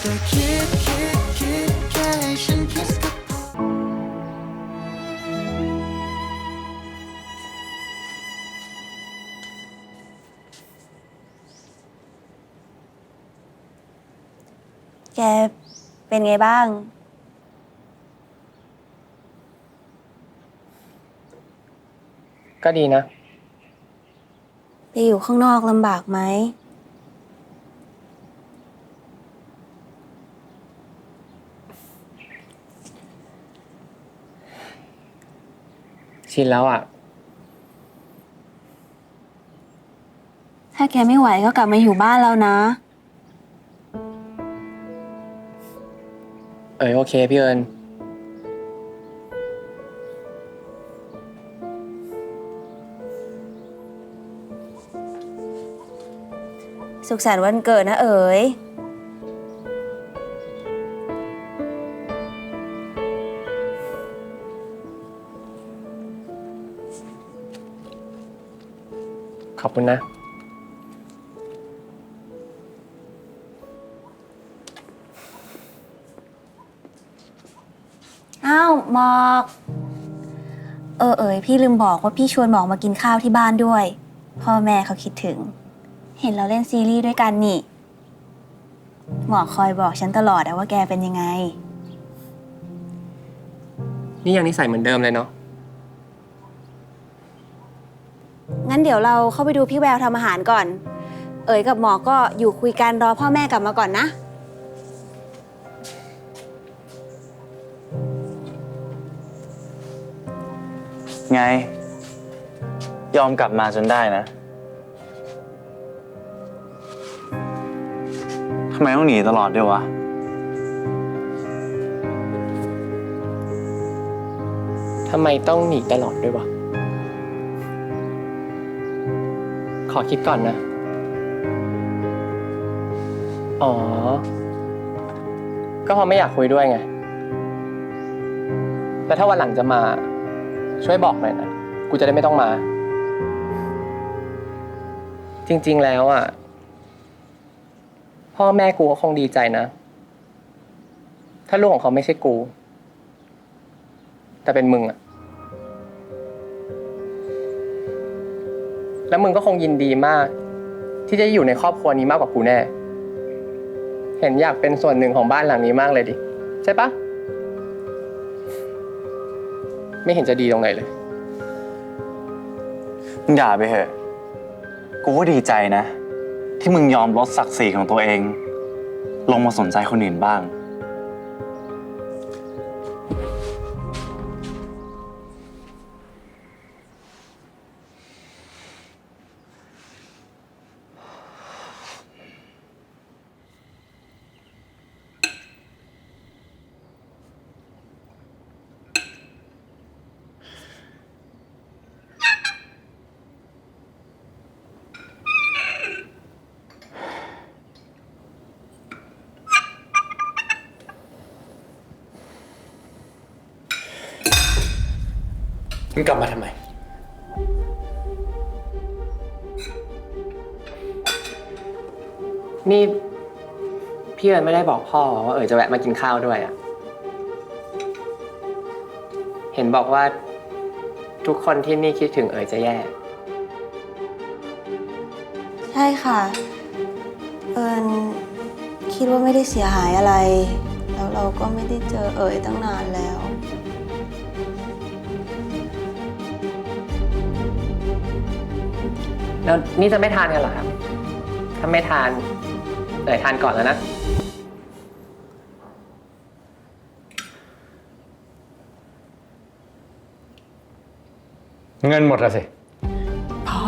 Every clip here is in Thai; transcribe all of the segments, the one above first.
แต่คิดคิดคิดแค่ให้ฉันคิดก็พอแกเป็นไงบ้าง ก็ดีนะ ไปอยู่ข้างนอกลำบากไหม ชินแล้วอะ ถ้าแกไม่ไหวก็กลับมาอยู่บ้านแล้วนะ เออโอเคพี่เอิญสุขสันต์วันเกิดนะเอ๋ย คุณนะ อ้าวหมอก เออเอ๋ยพี่ลืมบอกว่าพี่ชวนหมอกมากินข้าวที่บ้านด้วย พ่อแม่เขาคิดถึง เห็นเราเล่นซีรีส์ด้วยกันนี่ หมอกคอยบอกฉันตลอดอะว่าแกเป็นยังไง นี่ยังนิสัยเหมือนเดิมเลยเนาะ งั้น เดี๋ยวเราเข้าไปดูพี่แววทำอาหารก่อน เอ๋ยกับหมอก็อยู่คุยกันรอพ่อแม่กลับมาก่อนนะ ไง ยอมกลับมาจนได้นะทำไมต้องหนีตลอดด้วยวะ ทำไมต้องหนีตลอดด้วยวะ ขอคิดก่อนนะ อ๋อ ก็เพราะไม่อยากคุยด้วยไง แล้วถ้าวันหลังจะมา ช่วยบอกหน่อยนะ กูจะได้ไม่ต้องมา จริง ๆ แล้วอะ พ่อแม่กูก็คงดีใจนะ ถ้าลูกของเขาไม่ใช่กู แต่เป็นมึงอะ แล้วมึงก็คงยินดีมาก ที่จะอยู่ในครอบครัวนี้มากกว่ากูแน่ เห็นอยากเป็นส่วนหนึ่งของบ้านหลังนี้มากเลยดิ ใช่ปะไม่เห็นจะดีตรงไหนเลย มึงด่าไปเถอะ กูก็ดีใจนะ ที่มึงยอมลดศักดิ์ศรีของตัวเอง ลงมาสนใจคนอื่นบ้าง มึงกลับมาทำไม นี่พี่เอิญไม่ได้บอกพ่อว่าเอ๋ยจะแวะมากินข้าวด้วยอะเห็นบอกว่าทุกคนที่นี่คิดถึงเอ๋ยจะแย่ ใช่ค่ะ เอิญคิดว่าไม่ได้เสียหายอะไร แล้วเราก็ไม่ได้เจอเอ๋ยตั้งนานแล้ว แล้วนี่จะไม่ทานกันเหรอครับ ถ้าไม่ทานเอ๋ยวทานก่อนแล้วนะ เงินหมดแล้วสิ พ่อ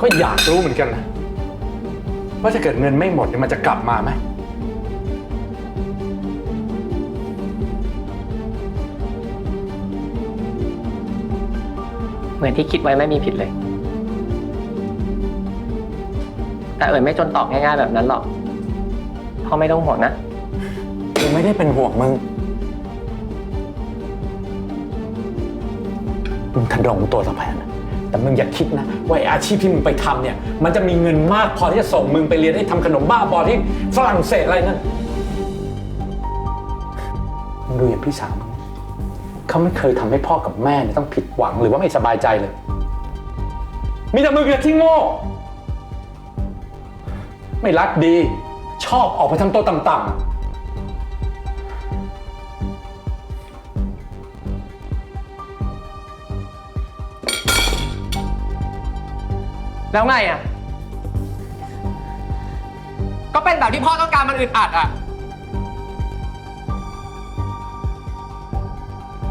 ก็อยากรู้เหมือนกันนะว่าถ้าเกิดเงินไม่หมดเนี่ยมันจะกลับมาไหม เหมือนที่คิดไว้ไม่มีผิดเลย แต่เอ๋ยไม่จนตอบง่ายๆแบบนั้นหรอกพ่อไม่ต้องห่วงนะ กูไม่ได้เป็นห่วงมึง มึงทะดงตัวต่อไปนะ แต่มึงอย่าคิดนะว่าไอ้อาชีพที่มึงไปทำเนี่ย มันจะมีเงินมากพอที่จะส่งมึงไปเรียนให้ทำขนมบ้าบอที่ฝรั่งเศสอะไรนั่น มึงดูอย่างพี่สาวมึง เขาไม่เคยทำให้พ่อกับแม่ต้องผิดหวังหรือว่าไม่สบายใจเลย มีแต่มึงเนี่ยที่โง่ ไม่รักดี ชอบออกไปทำตัวต่ำๆแล้วไงอะ ก็เป็นแบบที่พ่อต้องการมันอึดอัดอะ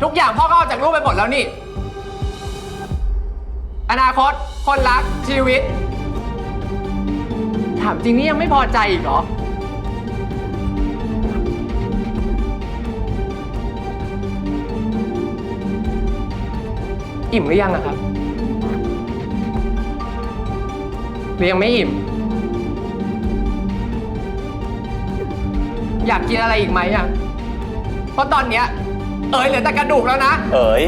ทุกอย่างพ่อก็เอาจากลูกไปหมดแล้วนี่ อนาคต คนรัก ชีวิต ถามจริงนี่ยังไม่พอใจอีกเหรอ อิ่มหรือยังอะครับหรือยังไม่อิ่ม อยากกินอะไรอีกไหมอะเพราะตอนเนี้ย เอ๋ยเหลือแต่กระดูกแล้วนะ เอ๋ย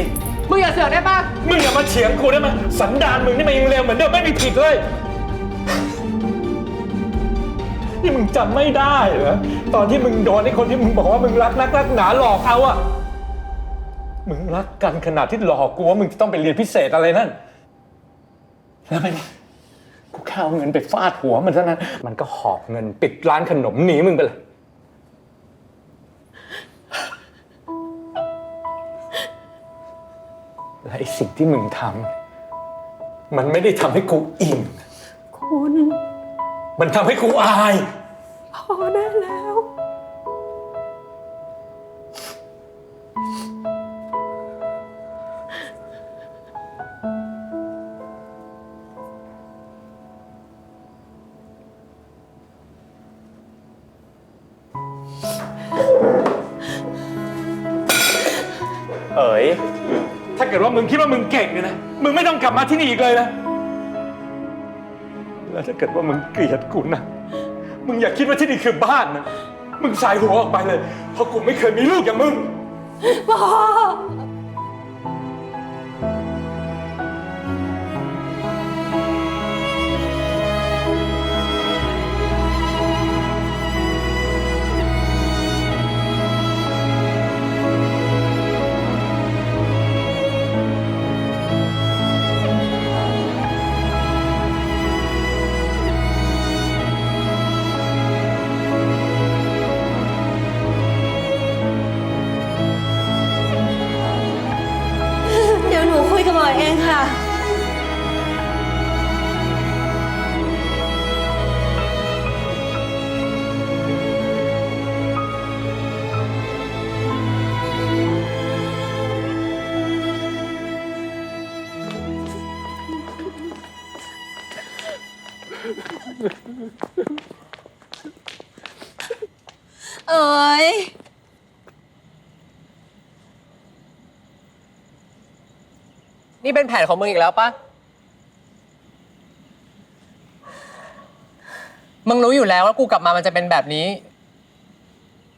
มึงอย่าเสือกได้ปะมึงอย่ามาเถียงกูได้ไหมสันดานมึงนี่มันยังเร็วเหมือนเดิมไม่มีผิดเลย นี่มึงจำไม่ได้เหรอตอนที่มึงโดนไอ้คนที่มึงบอกว่ามึงรักนักรักหนาหลอกเอาอะมึงรักกันขนาดที่หลอกกูว่ามึงจะต้องไปเรียนพิเศษอะไรนั่นแล้วเป็นไงกูแค่เอาเงินไปฟาดหัวมันเท่านั้น มันก็หอบเงินปิดร้านขนมหนีมึงไปเลย และไอ้สิ่งที่มึงทำมันไม่ได้ทำให้กูอิ่ม คุณ มันทำให้กูอาย พอได้แล้ว มึงคิดว่ามึงเก่งเนี่ยนะ มึงไม่ต้องกลับมาที่นี่อีกเลยนะ แล้วถ้าเกิดว่ามึงเกลียดกูนะ มึงอย่าคิดว่าที่นี่คือบ้านนะ มึงสายหัวออกไปเลย เพราะกูไม่เคยมีลูกอย่างมึง พ่อ นี่เป็นแผนของมึงอีกแล้วปะมึงรู้อยู่แล้วว่ากูกลับมามันจะเป็นแบบนี้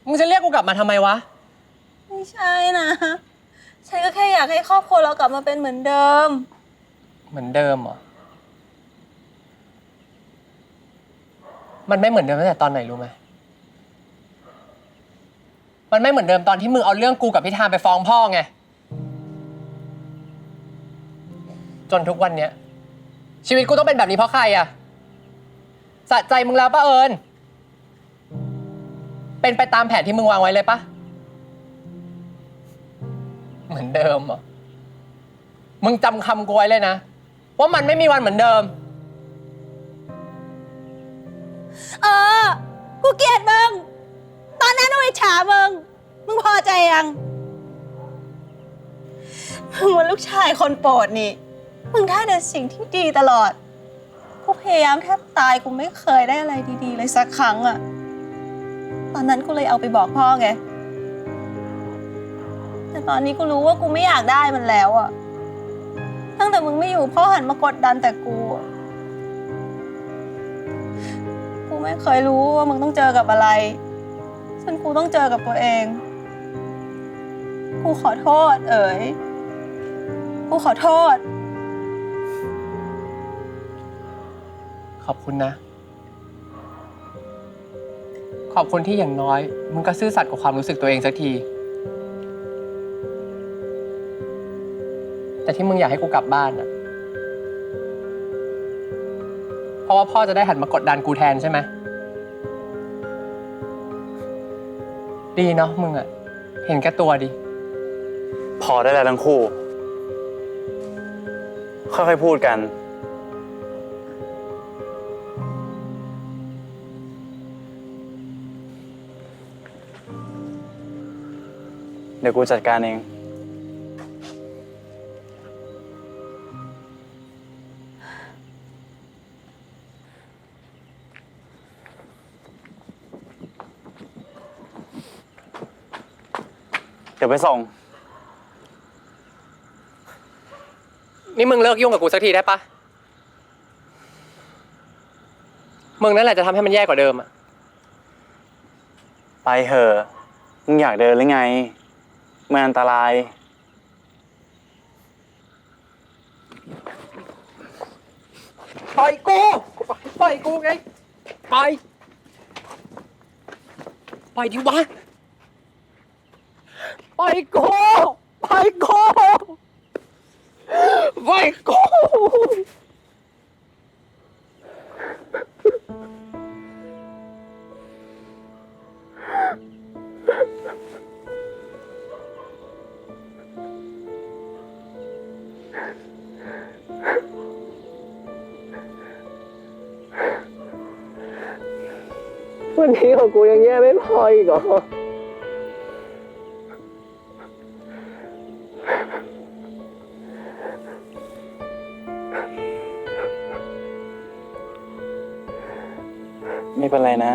มึงจะเรียกกูกลับมาทำไมวะ ไม่ใช่นะ ฉันก็แค่อยากให้ครอบครัวเรากลับมาเป็นเหมือนเดิม เหมือนเดิมเหรอ มันไม่เหมือนเดิมตั้งแต่ตอนไหนรู้ไหม มันไม่เหมือนเดิมตอนที่มึงเอาเรื่องกูกับพิธามไปฟ้องพ่อไง จนทุกวันเนี้ย ชีวิตกูต้องเป็นแบบนี้เพราะใครอะสะใจมึงแล้วป้าเอิญเป็นไปตามแผนที่มึงวางไว้เลยปะเหมือนเดิมเหรอมึงจำคำกูไว้เลยนะ ว่ามันไม่มีวันเหมือนเดิม เออ กูเกลียดมึง ตอนนั้นกูอิจฉามึง มึงพอใจยัง มึงเป็นลูกชายคนโปรดนี่ มึงได้แต่สิ่งที่ดีตลอด กูพยายามแทบตายกูไม่เคยได้อะไรดีๆ เลยสักครั้งอะตอนนั้นกูเลยเอาไปบอกพ่อไง แต่ตอนนี้กูรู้ว่ากูไม่อยากได้มันแล้วอะตั้งแต่มึงไม่อยู่พ่อหันมากดดันแต่กู กูไม่เคยรู้ว่ามึงต้องเจอกับอะไรจนกูต้องเจอกับตัวเอง กูขอโทษ เอ๋ย กูขอโทษ ขอบคุณนะ ขอบคุณที่อย่างน้อย มึงก็ซื่อสัตย์กับความรู้สึกตัวเองสักที แต่ที่มึงอยากให้กูกลับบ้านอะเพราะว่าพ่อจะได้หันมากดดันกูแทนใช่ไหมดีเนาะมึงอะเห็นแก่ตัวดิ พอได้แล้วทั้งคู่ ค่อยๆพูดกัน เดี๋ยวกูจัดการเอง เดี๋ยวไปส่ง นี่มึงเลิกยุ่งกับกูสักทีได้ปะมึงนั่นแหละจะทำให้มันแย่กว่าเดิมอะ ไปเหอะ มึงอยากเดินหรือไง มันอันตราย ปล่อยกู ปล่อยกูไง ปล่อย ปล่อยดิวะ ปล่อยกู ปล่อยกู ปล่อยกู นี้ของกูยังแย่ไม่พออีกเหรอไม่เป็นไรนะ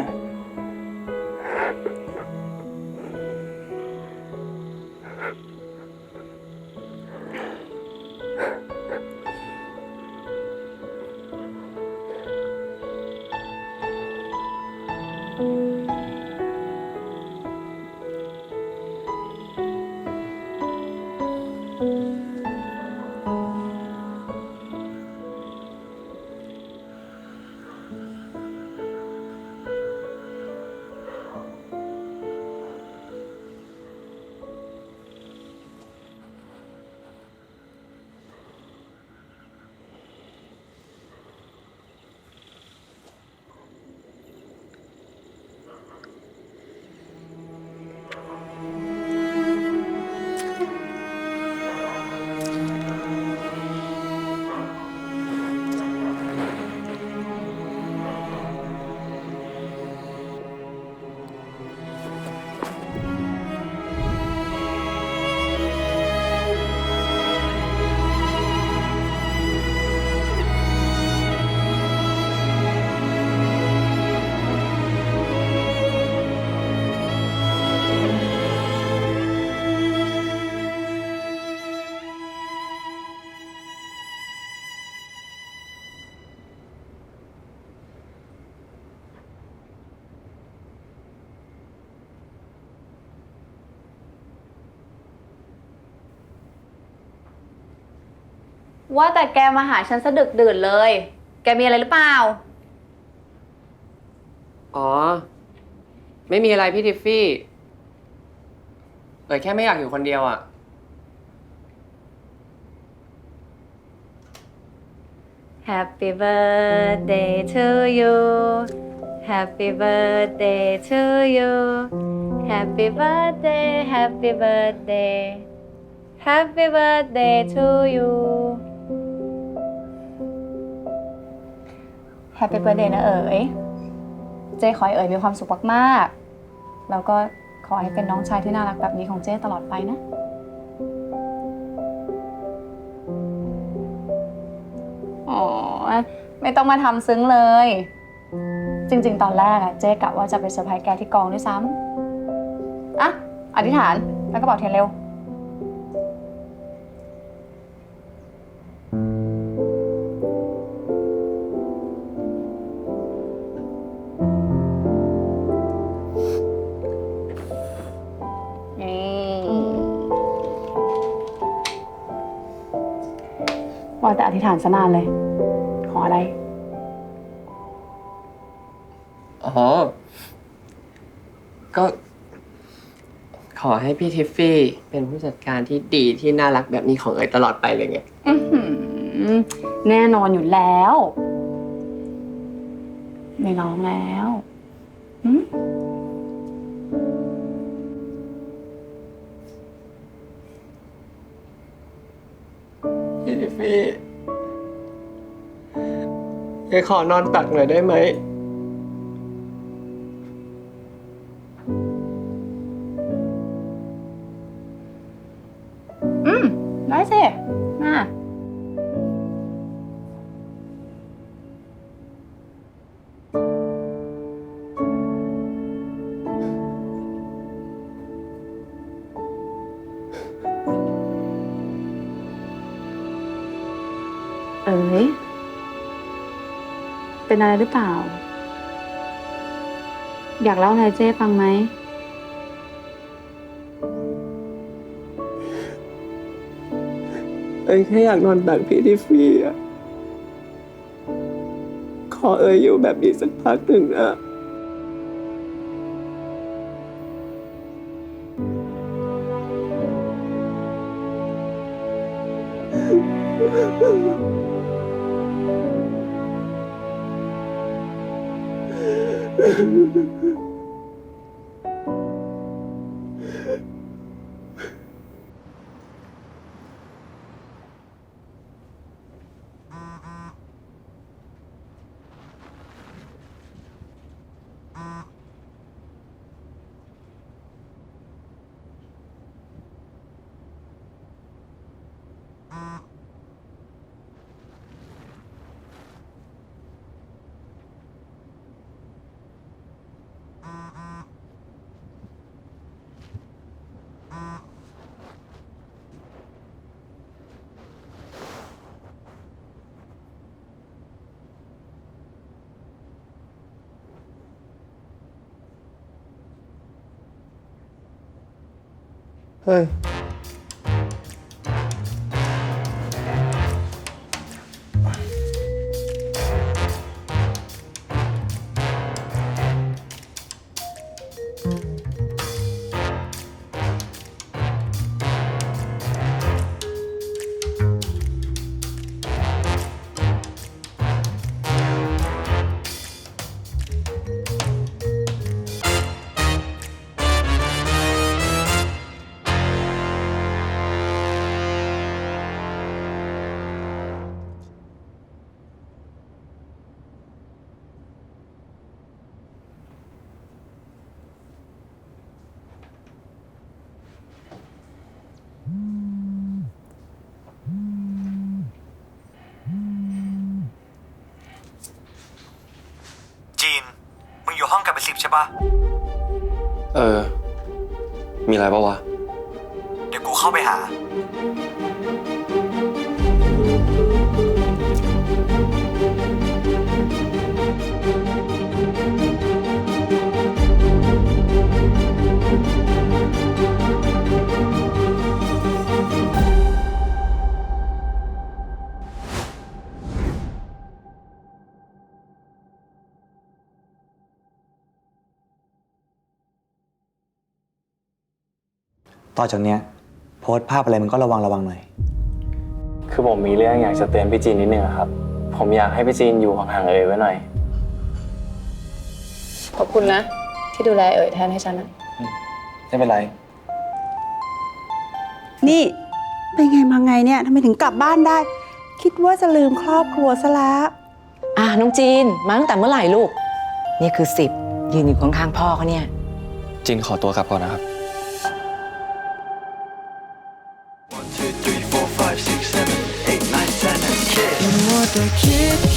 ว่าแต่แกมาหาฉันสะดึกดื่นเลย แกมีอะไรหรือเปล่า อ๋อ ไม่มีอะไรพี่ทิฟฟี่เออแค่ไม่อยากอยู่คนเดียวอะ Happy birthday to you Happy birthday to you Happy birthday Happy birthday Happy birthday to you Happy birthday นะเอ๋ย เจ้ขอให้เอ๋ยมีความสุขมากๆ แล้วก็ขอให้เป็นน้องชายที่น่ารักแบบนี้ของเจ้ตลอดไปนะ อ๋อ ไม่ต้องมาทำซึ้งเลย จริง ๆ ตอนแรกอะเจ๊กะว่าจะไปเซอร์ไพรส์แกที่กองด้วยซ้ำอะ อธิษฐานแล้วก็บอกเทียนเร็ว ว่าแต่อธิษฐานสนานเลย ขออะไร อ๋อ ก็ ขอให้พี่ทิฟฟี่เป็นผู้จัดการที่ดีที่น่ารักแบบนี้ของเอ๋ยตลอดไปเลยเนี่ยแน่นอนอยู่แล้ว ไม่ร้องแล้ว เอขอนอนตักหน่อยได้ไหม อะไรหรือเปล่า อยากเล่าอะไรเจ๊ฟังไหม เอ๋ยแค่อยากนอนตักพี่ทิฟฟี่อะขอเอ๋ยอยู่แบบนี้สักพักหนึ่งนะ เฮ้ย มึงอยู่ห้องกับไปสิบใช่ปะเออ มีอะไรปะวะ เดี๋ยวกูเข้าไปหา ต่อจากเนี้ยโพสต์ภาพอะไรมันก็ระวังระวังหน่อย คือผมมีเรื่องอยากจะเตือนพี่จีนนิดนึงอะครับ ผมอยากให้พี่จีนอยู่ห่างๆเอ๋ยไว้หน่อย ขอบคุณนะ ที่ดูแลเอ๋ยแทนให้ฉันนะไม่เป็นไร นี่เป็นไงมาไงเนี่ยทำไมถึงกลับบ้านได้ คิดว่าจะลืมครอบครัวซะแล้ว อะน้องจีน มาตั้งแต่เมื่อไหร่ลูก นี่คือสิบยืนอยู่ข้างๆพ่อเขาเนี่ย จินขอตัวกลับก่อนนะครับ the kid.